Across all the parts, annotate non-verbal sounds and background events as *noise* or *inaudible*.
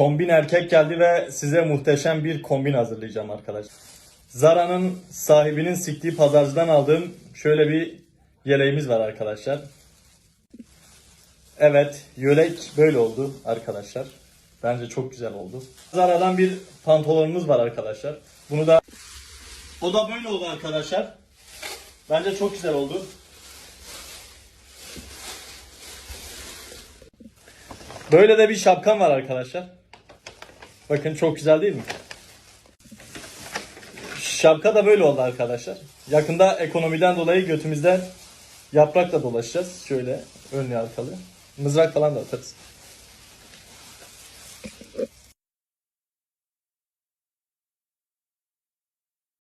kombin erkek geldi ve size muhteşem bir kombin hazırlayacağım arkadaşlar. Zara'nın sahibinin siktiği pazarcıdan aldığım şöyle bir yeleğimiz var arkadaşlar. Evet, yelek böyle oldu arkadaşlar. Bence çok güzel oldu. Zara'dan bir pantolonumuz var arkadaşlar. Bunu da o da böyle oldu arkadaşlar. Bence çok güzel oldu. Böyle de bir şapkam var arkadaşlar. Bakın çok güzel değil mi? Şapka da böyle oldu arkadaşlar. Yakında ekonomiden dolayı götümüzden yaprakla dolaşacağız. Şöyle önlü arkalı. Mızrak falan da atarız.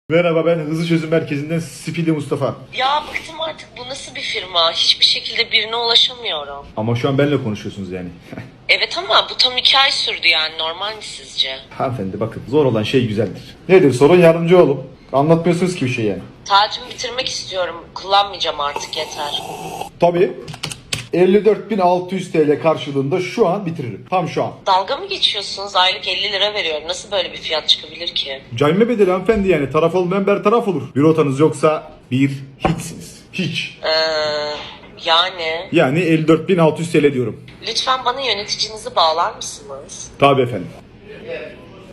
Merhaba ben Hızlı Çözüm Merkezi'nden Spidi Mustafa. Ya bıktım artık bu nasıl bir firma? Hiçbir şekilde birine ulaşamıyorum. Ama şu an benimle konuşuyorsunuz yani. *laughs* Evet ama bu tam iki ay sürdü yani normal mi sizce? Hanımefendi bakın zor olan şey güzeldir. Nedir sorun yardımcı olun. Anlatmıyorsunuz ki bir şey yani. Tacımı bitirmek istiyorum. Kullanmayacağım artık yeter. Tabii 54.600 TL karşılığında şu an bitiririm. Tam şu an. Dalga mı geçiyorsunuz? Aylık 50 lira veriyorum. Nasıl böyle bir fiyat çıkabilir ki? Cayme bedeli hanımefendi yani taraf olmayan ber taraf olur. Bir rotanız yoksa bir hiçsiniz. Hiç. Ee, yani Yani 54.600 TL diyorum. lütfen bana yöneticinizi bağlar mısınız? Tabii efendim.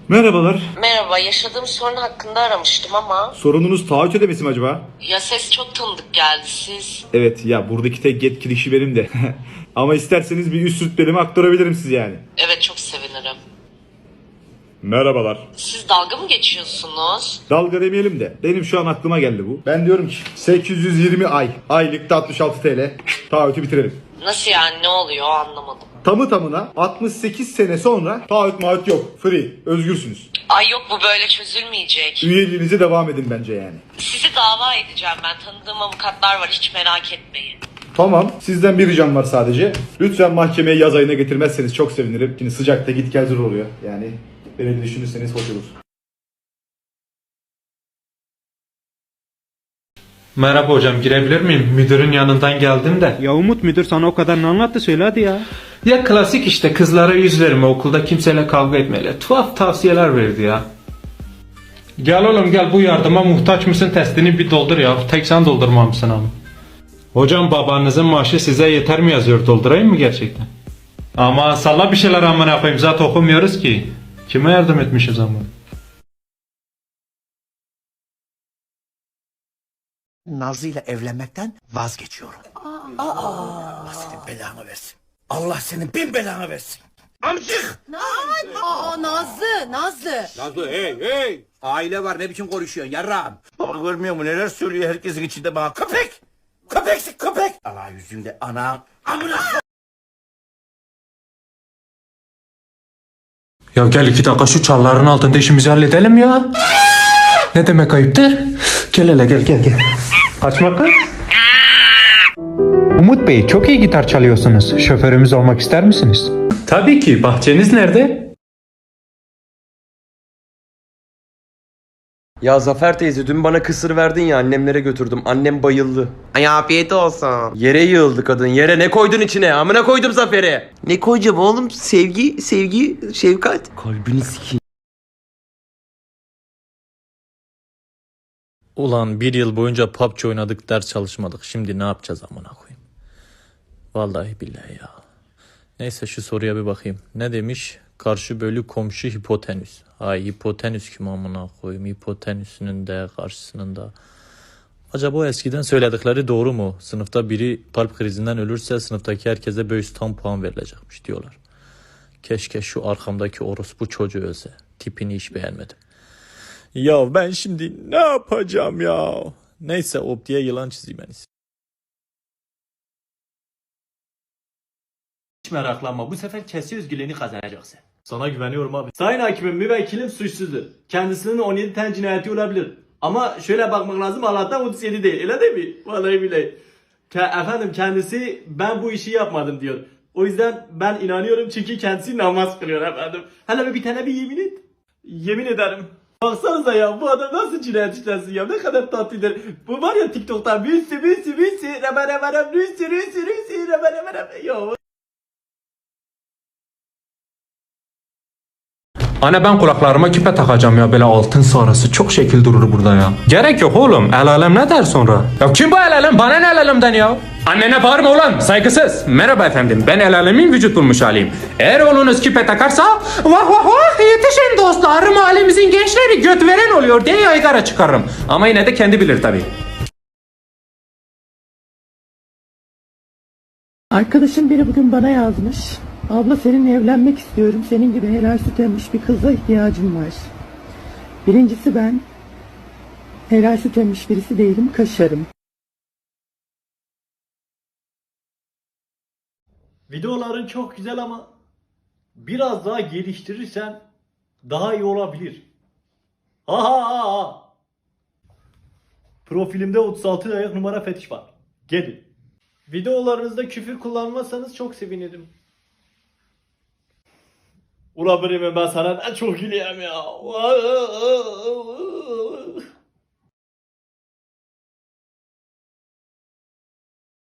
Merhabalar. Merhaba yaşadığım sorun hakkında aramıştım ama Sorununuz taahhüt ödemesi mi acaba? ya ses çok tanıdık geldi siz. Evet ya buradaki tek yetkili kişi benim de. *laughs* Ama isterseniz bir üst rütbelime aktarabilirim siz yani. Evet çok sevinirim. Merhabalar. Siz dalga mı geçiyorsunuz? Dalga demeyelim de benim şu an aklıma geldi bu. Ben diyorum ki 820 ay. Aylıkta 66 TL. Taahhütü bitirelim. Nasıl yani ne oluyor anlamadım. Tamı tamına 68 sene sonra taahhüt maahhüt yok. Free. Özgürsünüz. Ay yok bu böyle çözülmeyecek. Üyeliğinize devam edin bence yani. Sizi dava edeceğim ben. Tanıdığım avukatlar var hiç merak etmeyin. Tamam. Sizden bir ricam var sadece. Lütfen mahkemeye yaz ayına getirmezseniz çok sevinirim. Şimdi sıcakta git gel zor oluyor. Yani beni düşünürseniz hoş olur. Merhaba hocam girebilir miyim? Müdürün yanından geldim de. Ya Umut müdür sana o kadarını anlattı söyle hadi ya. Ya klasik işte kızlara yüz verme okulda kimseyle kavga etmeyle. Tuhaf tavsiyeler verdi ya. Gel oğlum gel bu yardıma muhtaç mısın testini bir doldur ya. Tek sen doldurmamışsın ama. Hocam babanızın maaşı size yeter mi yazıyor doldurayım mı gerçekten? Ama salla bir şeyler amına yapayım zaten okumuyoruz ki. Kime yardım etmişiz ama? Nazlı ile evlenmekten vazgeçiyorum. Allah senin belanı versin. Allah senin bin belanı versin. Amcık! Aa Nazlı, Nazlı. Nazlı hey hey! Aile var ne biçim konuşuyorsun yarrağım? Baba görmüyor musun neler söylüyor herkesin içinde bana köpek! Köpeksin köpek! Allah yüzünde ana amına Ya gel iki dakika şu çalların altında işimizi halledelim ya. Ne demek ayıptır? Gel hele gel gel gel. Açma kız. Umut Bey çok iyi gitar çalıyorsunuz. Şoförümüz olmak ister misiniz? Tabii ki. Bahçeniz nerede? Ya Zafer teyze dün bana kısır verdin ya annemlere götürdüm. Annem bayıldı. Ay afiyet olsun. Yere yığıldı kadın. Yere ne koydun içine? Amına koydum Zafer'e. Ne koyacağım oğlum? Sevgi, sevgi, şefkat. Kalbini sikeyim. Ulan bir yıl boyunca PUBG oynadık ders çalışmadık. Şimdi ne yapacağız amına koyayım. Vallahi billahi ya. Neyse şu soruya bir bakayım. Ne demiş? Karşı bölü komşu hipotenüs. Ay hipotenüs kim amına koyayım? Hipotenüsünün de karşısının da. Acaba o eskiden söyledikleri doğru mu? Sınıfta biri kalp krizinden ölürse sınıftaki herkese böyle tam puan verilecekmiş diyorlar. Keşke şu arkamdaki orospu çocuğu ölse. Tipini hiç beğenmedim. Ya ben şimdi ne yapacağım ya? Neyse optiye yılan çizeyim en iyisi. Hiç meraklanma. Bu sefer kesin özgürlüğünü kazanacaksın. Sana güveniyorum abi. Sayın hakimim müvekkilim suçsuzdur. Kendisinin 17 tane cinayeti olabilir. Ama şöyle bakmak lazım Allah'tan 37 değil. Öyle değil mi? Vallahi billahi. Ke- efendim kendisi ben bu işi yapmadım diyor. O yüzden ben inanıyorum çünkü kendisi namaz kılıyor efendim. Hele bir tane bir yemin et. Yemin ederim. Baksanıza ya bu adam nasıl cinayet işlensin ya ne kadar tatlıdır. Bu var ya TikTok'ta bir sürü bir sürü bir sürü rebe rebe rebe bir sürü bir sürü bir sürü rebe rebe rebe. Anne ben kulaklarıma küpe takacağım ya böyle altın sarısı çok şekil durur burada ya. Gerek yok oğlum el alem ne der sonra? Ya kim bu el alem bana ne el alemden ya? Annene bağırma ulan saygısız. Merhaba efendim ben el alemin vücut bulmuş haliyim. Eğer oğlunuz küpe takarsa vah vah vah yetişin dostlar mahallemizin gençleri göt veren oluyor diye yaygara çıkarırım. Ama yine de kendi bilir tabii. Arkadaşım biri bugün bana yazmış. Abla seninle evlenmek istiyorum. Senin gibi helal süt emmiş bir kıza ihtiyacım var. Birincisi ben helal süt emmiş birisi değilim. Kaşarım. Videoların çok güzel ama biraz daha geliştirirsen daha iyi olabilir. Ha ha ha ha. Profilimde 36 ayak numara fetiş var. Gelin. Videolarınızda küfür kullanmazsanız çok sevinirim. Ula birimi ben sana ne çok gülüyorum ya.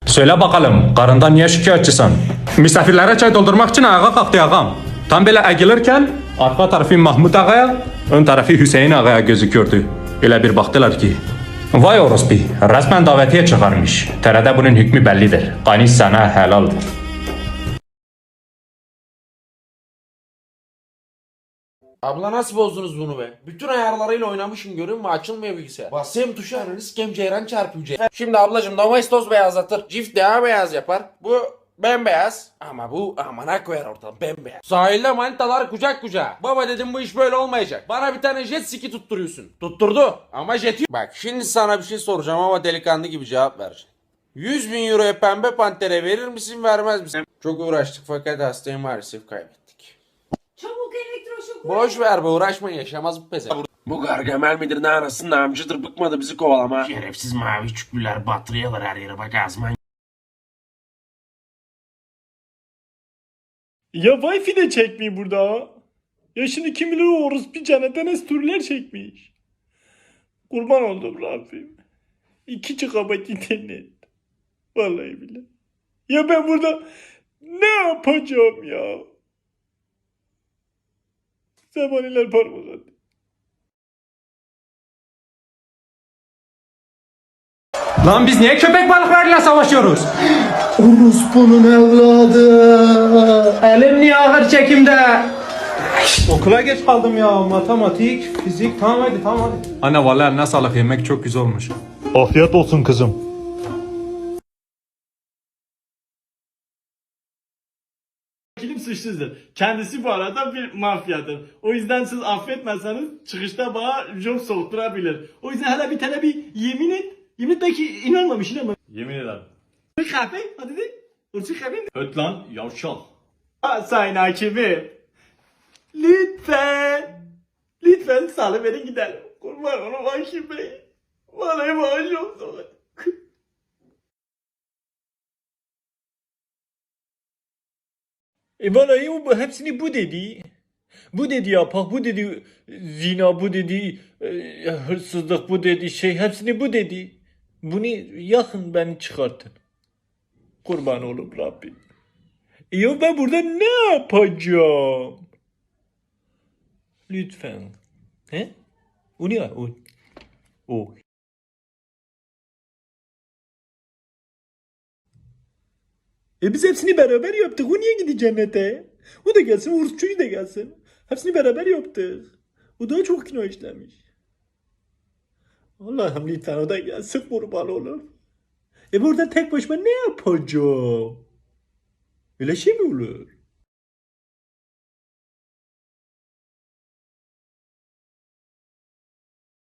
Söyle bakalım karından niye şikayetçisin? Misafirlere çay doldurmak için ayağa kalktı ağam. Tam böyle eğilirken arka tarafı Mahmut Ağa'ya, ön tarafı Hüseyin Ağa'ya gözüküyordu. Öyle bir baktılar ki. Vay orospu, resmen davetiye çıkarmış. TR'de bunun hükmü bellidir. Kani sana helaldir. Abla nasıl bozdunuz bunu be? Bütün ayarlarıyla oynamışım görün mü açılmıyor bilgisayar. Basayım tuşa riskem ceyran çarpıcı. Şimdi ablacım domestos beyazlatır. Cift daha beyaz yapar. Bu bembeyaz. Ama bu amana koyar ortadan bembeyaz. Sahilde manitalar kucak kucağa. Baba dedim bu iş böyle olmayacak. Bana bir tane jet ski tutturuyorsun. Tutturdu. Ama jeti... Bak şimdi sana bir şey soracağım ama delikanlı gibi cevap vereceksin. 100 bin euroya pembe pantere verir misin vermez misin? Çok uğraştık fakat hastayı maalesef kaybettik. Boş ver be uğraşma yaşamaz bu peze. Bu Gargamel midir ne anasının amcıdır bıkmadı bizi kovalama. Şerefsiz mavi çüklüler batırıyorlar her yere bak azman. Ya Wi-Fi de çekmiyor burada. Ya şimdi kim bilir o orospu cennetten estürler çekmiş. Kurban oldum Rabbim. 2 GB internet. Vallahi billahi. Ya ben burada ne yapacağım ya? Zebaniler parmak attı. Lan biz niye köpek balıklarıyla savaşıyoruz? Orospu'nun evladı. Elim niye ağır çekimde? Okula geç kaldım ya. Matematik, fizik. Tamam hadi tamam hadi. Anne vallahi eline sağlık yemek çok güzel olmuş. Afiyet olsun kızım. Kilim suçsuzdur. Kendisi bu arada bir mafyadır. O yüzden siz affetmezseniz çıkışta bana job soğutturabilir. O yüzden hele bir tane bir yemin et. Yemin et belki inanmamış inanmamış. Yemin ederim. Bir kahve hadi de. Ursu kahve Öt lan yavşal. Ha, sayın hakimim. Lütfen. Lütfen salı beni gidelim. Kurban onu hakim bey. Vallahi maaş yok. E bu hepsini bu dedi. Bu dedi yapak, bu dedi zina, bu dedi e, hırsızlık, bu dedi şey hepsini bu dedi. Bunu yakın beni çıkartın. Kurban olup Rabbim. E ya ben burada ne yapacağım? Lütfen. He? O ne? O. O. E biz hepsini beraber yaptık. O niye gidiyor cennete? O da gelsin, Uğur çocuğu da gelsin. Hepsini beraber yaptık. O daha çok günah işlemiş. Allah'ım lütfen o da gelsin kurban oğlum. E burada tek başıma ne yapacağım? Öyle şey mi olur?